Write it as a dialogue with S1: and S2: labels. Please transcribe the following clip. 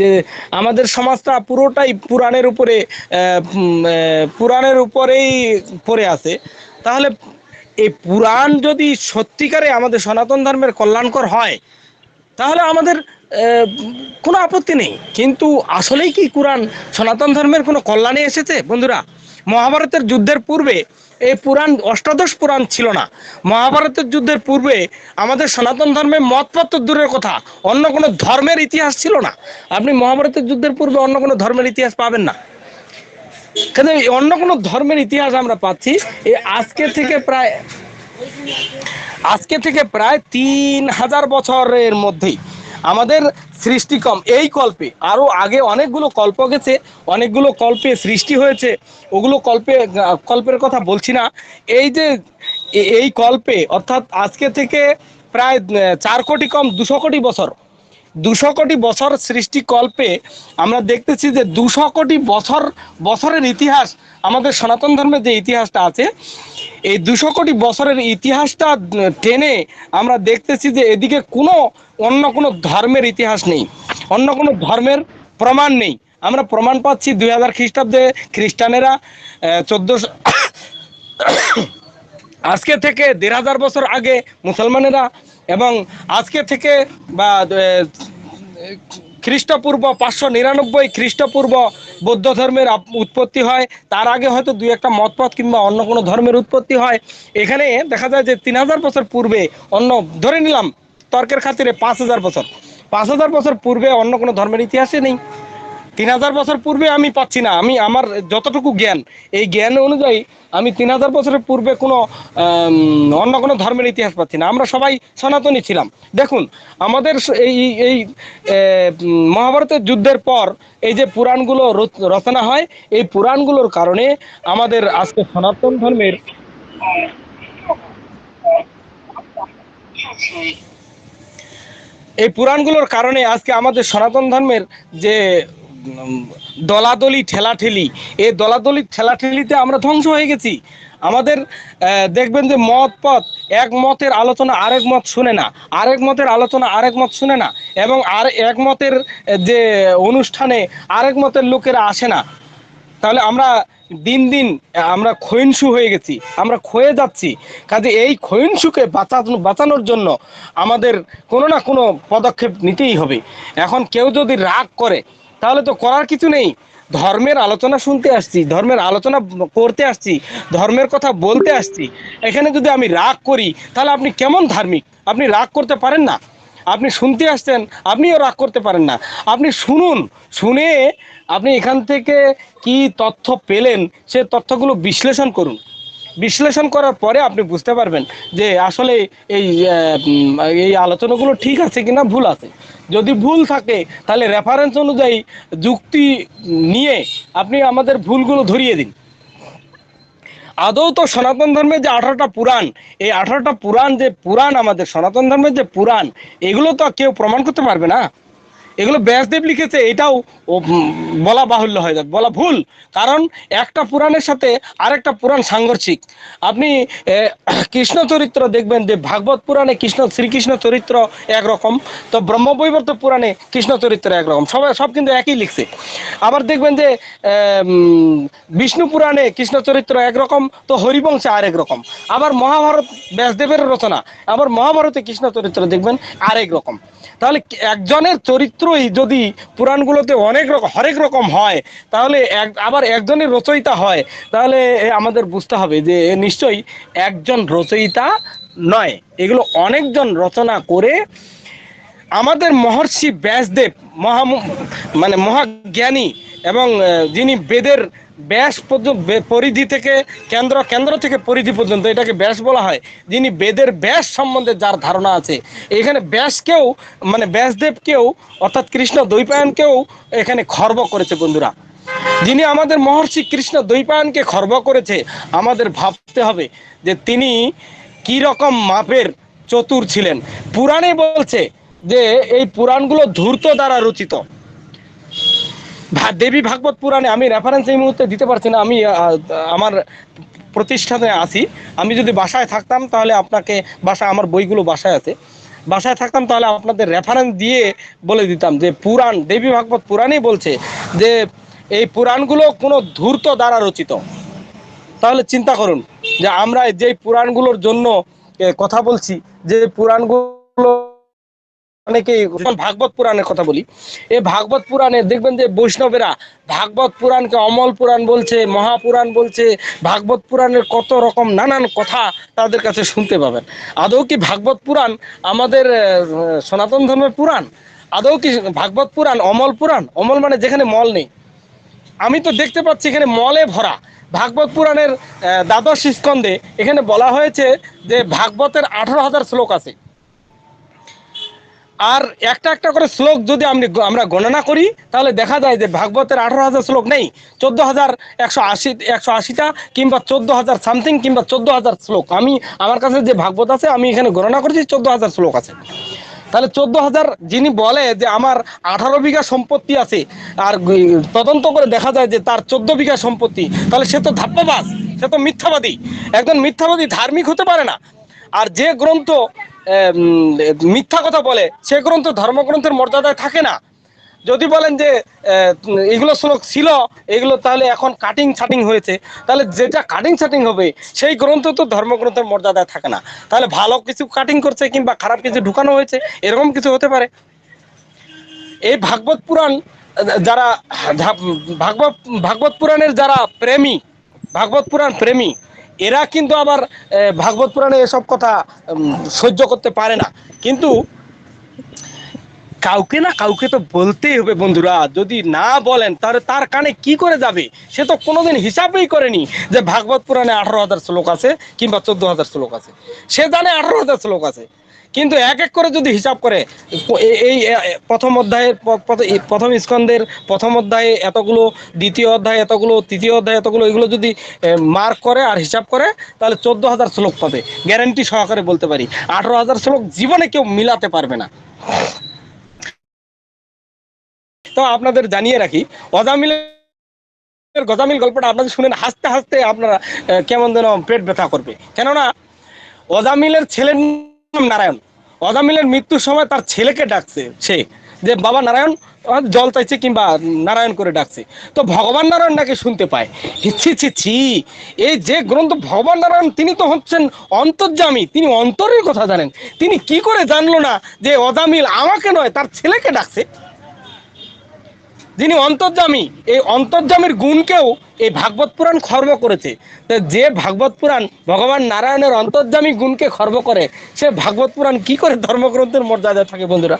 S1: যে আমাদের সমাজটা পুরোটাই পুরাণের উপরে পুরাণের উপরেই পড়ে আছে। তাহলে এই পুরাণ যদি সত্যিকারে আমাদের সনাতন ধর্মের কল্যাণকর হয়, তাহলে আমাদের কোনো আপত্তি নেই। কিন্তু আসলেই কি কোরআন সনাতন ধর্মের কোনো কল্যাণে এসেছে? বন্ধুরা মহাভারতের যুদ্ধের পূর্বে এই পুরাণ, অষ্টাদশ পুরাণ ছিল না। মহাভারতের যুদ্ধের পূর্বে আমাদের সনাতন ধর্মে মতপত্র দূরের কথা, অন্য কোনো ধর্মের ইতিহাস ছিল না। আপনি মহাভারতের যুদ্ধের পূর্বে অন্য কোনো ধর্মের ইতিহাস পাবেন না। কিন্তু অন্য কোনো ধর্মের ইতিহাস আমরা পাচ্ছি, এই আজকে থেকে প্রায়, আজকে থেকে প্রায় তিন হাজার বছরের মধ্যেই। আমাদের সৃষ্টিকম এই কল্পে আরও আগে অনেকগুলো কল্প গেছে, অনেকগুলো কল্পে সৃষ্টি হয়েছে, ওগুলো কল্পে, কল্পের কথা বলছি না। এই যে এই কল্পে, অর্থাৎ আজকে থেকে প্রায় চার কোটি কম, দুশো কোটি বছর দুশো কোটি বছর সৃষ্টিকল্পে আমরা দেখতেছি যে দুশো কোটি বছর, বছরের ইতিহাস, আমাদের সনাতন ধর্মের যে ইতিহাসটা আছে, এই দুশো কোটি বছরের ইতিহাসটা টেনে আমরা দেখতেছি যে এদিকে কোনো, অন্য কোনো ধর্মের ইতিহাস নেই, অন্য কোনো ধর্মের প্রমাণ নেই। আমরা প্রমাণ পাচ্ছি দুই হাজার খ্রিস্টাব্দে খ্রিস্টানেরা চোদ্দোশো আজকে থেকে দেড় হাজার বছর আগে মুসলমানেরা এবং আজকে থেকে বা খ্রিস্টপূর্ব, পাঁচশো নিরানব্বই খ্রিস্টপূর্ব বৌদ্ধ ধর্মের উৎপত্তি হয়। তার আগে হয়তো দুই একটা মতপথ কিংবা অন্য কোনো ধর্মের উৎপত্তি হয়। এখানে দেখা যায় যে তিন হাজার বছর পূর্বে অন্য, ধরে নিলাম, তর্কের খাতিরে পাঁচ হাজার বছর। পাঁচ হাজার বছর পূর্বে অন্য কোনো ধর্মের ইতিহাসে নেই। তিন হাজার বছর পূর্বে আমি পাচ্ছি না। আমি আমার যতটুকু জ্ঞান, এই জ্ঞান অনুযায়ী আমি তিন হাজার বছরের পূর্বে কোনো অন্য কোনো ধর্মের ইতিহাস পাচ্ছি না। আমরা সবাই সনাতনী ছিলাম। দেখুন, আমাদের এই এই মহাভারতের যুদ্ধের পর এই যে পুরাণগুলো রচ- রচনা হয়, এই পুরাণগুলোর কারণে আমাদের আজকে সনাতন ধর্মের এই পুরাণগুলোর কারণে আজকে আমাদের সনাতন ধর্মের যে দলাদলি ঠেলাঠেলি। এই দলাদলি ঠেলাঠেলিতে আমরা ধ্বংস হয়ে গেছি। আমাদের দেখবেন যে মত পথ, এক মতের আলোচনা আরেক মত শুনে না। আরেক মতের আলোচনা আরেক মত শুনে না। এবং আর এক মতের যে অনুষ্ঠানে আরেক মতের লোকেরা আসে না। তাহলে আমরা দিন দিন আমরা ক্ষয়িষ্ণু হয়ে গেছি। আমরা ক্ষয়ে যাচ্ছি। কাজে এই ক্ষয়িষ্ণুকে বাঁচানো বাঁচানোর জন্য আমাদের কোনো না কোনো পদক্ষেপ নিতেই হবে। এখন কেউ যদি রাগ করে তাহলে তো করার কিছু নেই। ধর্মের আলোচনা শুনতে আসছি, ধর্মের আলোচনা করতে আসছি, ধর্মের কথা বলতে আসছি। এখানে যদি আমি রাগ করি, তাহলে আপনি কেমন ধার্মিক? আপনি রাগ করতে পারেন না। আপনি শুনতে আসছেন, আপনিও রাগ করতে পারেন না। আপনি শুনুন, শুনে আপনি এখান থেকে কি তথ্য পেলেন, সে তথ্যগুলো বিশ্লেষণ করুন। বিশ্লেষণ করার পরে আপনি বুঝতে পারবেন যে আসলে এই এই আলোচনাগুলো ঠিক আছে কিনা, ভুল আছে। যদি ভুল থাকে, তাহলে রেফারেন্স অনুযায়ী যুক্তি নিয়ে আপনি আমাদের ভুলগুলো ধরিয়ে দিন। আদৌ তো সনাতন ধর্মের যে আঠারোটা পুরাণ, এই আঠারোটা পুরাণ যে পুরাণ আমাদের, সনাতন ধর্মের যে পুরাণ, এগুলো তো কেউ প্রমাণ করতে পারবে না। এগুলো ব্যাসদেব লিখেছে, এটাও বলা বাহুল্য হয়ে যাবে, বলা ভুল। কারণ একটা পুরাণের সাথে আরেকটা পুরাণ সাংঘর্ষিক। আপনি কৃষ্ণ চরিত্র দেখবেন যে ভাগবত পুরাণে কৃষ্ণ, শ্রীকৃষ্ণ চরিত্র একরকম, তো ব্রহ্মবৈবর্ত পুরাণে কৃষ্ণ চরিত্র একরকম সবাই সব কিন্তু একই লিখছে। আবার দেখবেন যে বিষ্ণু পুরাণে কৃষ্ণ চরিত্র একরকম, তো হরিবংশে আরেক রকম আবার মহাভারত ব্যাসদেবের রচনা, আবার মহাভারতে কৃষ্ণ চরিত্র দেখবেন আরেক রকম। তাহলে একজনের একজনের চরিত্রই যদি পুরাণগুলোতে অনেক রকম হরেক রকম হয়, তাহলে এক আবার একজনের রচয়িতা হয়, তাহলে আমাদের বুঝতে হবে যে নিশ্চয়ই একজন রচয়িতা নয়। এগুলো অনেকজন রচনা করে আমাদের মহর্ষি ব্যাসদেব মহা মানে মহাজ্ঞানী এবং যিনি বেদের ব্যাস পর্যন্ত পরিধি থেকে কেন্দ্র কেন্দ্র থেকে পরিধি পর্যন্ত এটাকে ব্যাস বলা হয়। যিনি বেদের ব্যাস সম্বন্ধে যার ধারণা আছে, এখানে ব্যাসকেও মানে ব্যাসদেবকেও, অর্থাৎ কৃষ্ণ দ্বৈপায়নকেও এখানে খর্ব করেছে বন্ধুরা। যিনি আমাদের মহর্ষি কৃষ্ণ দ্বৈপায়নকে খর্ব করেছে, আমাদের ভাবতে হবে যে তিনি কি রকম মাপের চতুর ছিলেন। পুরাণে বলছে যে এই পুরাণগুলো ধূর্ত দ্বারা রচিত। দেবী ভাগবত পুরাণে আমি রেফারেন্স এই মুহূর্তে দিতে পারছি না। আমি আমার প্রতিষ্ঠানে আছি। আমি যদি বাসায় থাকতাম তাহলে আপনাকে বাসায়, আমার বইগুলো বাসায় আছে। বাসায় থাকতাম তাহলে আপনাদের রেফারেন্স দিয়ে বলে দিতাম যে পুরাণ, দেবী ভাগবত পুরাণই বলছে যে এই পুরাণগুলো কোনো ধূর্ত দ্বারা রচিত। তাহলে চিন্তা করুন যে আমরা যেই পুরাণগুলোর জন্য কথা বলছি, যে পুরাণগুলো অনেকেই ভাগবত পুরাণের কথা বলি। এই ভাগবত পুরাণে দেখবেন যে বৈষ্ণবেরা ভাগবত পুরাণকে অমল পুরাণ বলছে, মহাপুরাণ বলছে, ভাগবত পুরাণের কত রকম নানান কথা তাদের কাছে শুনতে পাবেন। আদৌ কি ভাগবত পুরাণ আমাদের সনাতন ধর্মের পুরাণ? আদৌ কি ভাগবত পুরাণ অমল পুরাণ? অমল মানে যেখানে মল নেই। আমি তো দেখতে পাচ্ছি এখানে মলে ভরা। ভাগবত পুরাণের দ্বাদশ স্কন্ধে এখানে বলা হয়েছে যে ভাগবতের আঠারো হাজার শ্লোক আছে। আর একটা একটা করে শ্লোক যদি আমি আমরা গণনা করি, তাহলে দেখা যায় যে ভাগবতের আঠারো হাজার শ্লোক নেই, চোদ্দ হাজার একশো আশি, একশো আশিটা কিংবা চোদ্দ হাজার সামথিং কিংবা চোদ্দ হাজার শ্লোক। আমি, আমার কাছে যে ভাগবত আছে, আমি এখানে গণনা করেছি, চোদ্দ হাজার শ্লোক আছে। তাহলে চোদ্দ হাজার যিনি বলে যে আমার আঠারো বিঘা সম্পত্তি আছে, আর তদন্ত করে দেখা যায় যে তার চোদ্দ বিঘা সম্পত্তি, তাহলে সে তো ধাপ্পাবাজ, সে তো মিথ্যাবাদী, একজন মিথ্যাবাদী ধার্মিক হতে পারে না। আর যে গ্রন্থ মিথ্যা কথা বলে, সে গ্রন্থ ধর্মগ্রন্থের মর্যাদায় থাকে না। যদি বলেন যে এগুলো শ্লোক ছিল, এগুলো তাহলে এখন কাটিং ছাটিং হয়েছে, তাহলে যেটা কাটিং ছাটিং হবে, সেই গ্রন্থ তো ধর্মগ্রন্থের মর্যাদায় থাকে না। তাহলে ভালো কিছু কাটিং করছে কিংবা খারাপ কিছু ঢুকানো হয়েছে, এরকম কিছু হতে পারে? এই ভাগবত পুরাণ, যারা, ভাগবত ভাগবত পুরাণের যারা প্রেমী, ভাগবত পুরাণ প্রেমী এরা কিন্তু আবার ভাগবত পুরাণে এসব কথা সহ্য করতে পারে না। কিন্তু কাউকে না কাউকে তো বলতেই হবে বন্ধুরা, যদি না বলেন তাহলে তার কানে কি করে যাবে? সে তো কোনোদিন হিসাবেই করেনি যে ভাগবত পুরাণে আঠারো হাজার শ্লোক আছে কিংবা চোদ্দ হাজার শ্লোক আছে। সে জানে আঠারো হাজার শ্লোক আছে। কিন্তু এক এক করে যদি হিসাব করে এই প্রথম অধ্যায়ের প্রথম স্কন্ধের প্রথম অধ্যায়ে এতগুলো, দ্বিতীয় অধ্যায় এতগুলো, তৃতীয় অধ্যায় এতগুলো, এগুলো যদি মার্ক করে আর হিসাব করে, তাহলে চোদ্দ হাজার শ্লোক পাবে। গ্যারান্টি সহকারে বলতে পারি। আঠারো হাজার শ্লোক জীবনে কেউ মিলাতে পারবে না। তো আপনাদের জানিয়ে রাখি অজামিলের গজামিল গল্পটা আপনাদের শুনেন, হাসতে হাসতে আপনারা কেমন যেন পেট ব্যথা করবে। কেননা, অজামিলের ছেলের নাম নারায়ণ। অজামিলের মৃত্যুর সময় তার ছেলেকে ডাকছে সে, যে বাবা নারায়ণ জল চাইছে কিংবা নারায়ণ করে ডাকছে। তো ভগবান নারায়ণ নাকি শুনতে পায়? ছি ছি ছি এই যে গ্রন্থ ভগবান নারায়ণ, তিনি তো হচ্ছেন অন্তর্জামী তিনি অন্তরের কথা জানেন। তিনি কি করে জানলো না যে অদামিল আমাকে নয়, তার ছেলেকে ডাকছে? যিনি অন্তর্জামী এই অন্তর্জামীর গুণকেও এই ভাগবত পুরাণ খর্ব করেছে। যে ভাগবত পুরাণ ভগবান নারায়ণের অন্তর্জামী গুণকে খর্ব করে, সে ভাগবত পুরাণ কি করে ধর্মগ্রন্থের মর্যাদা থাকে বন্ধুরা?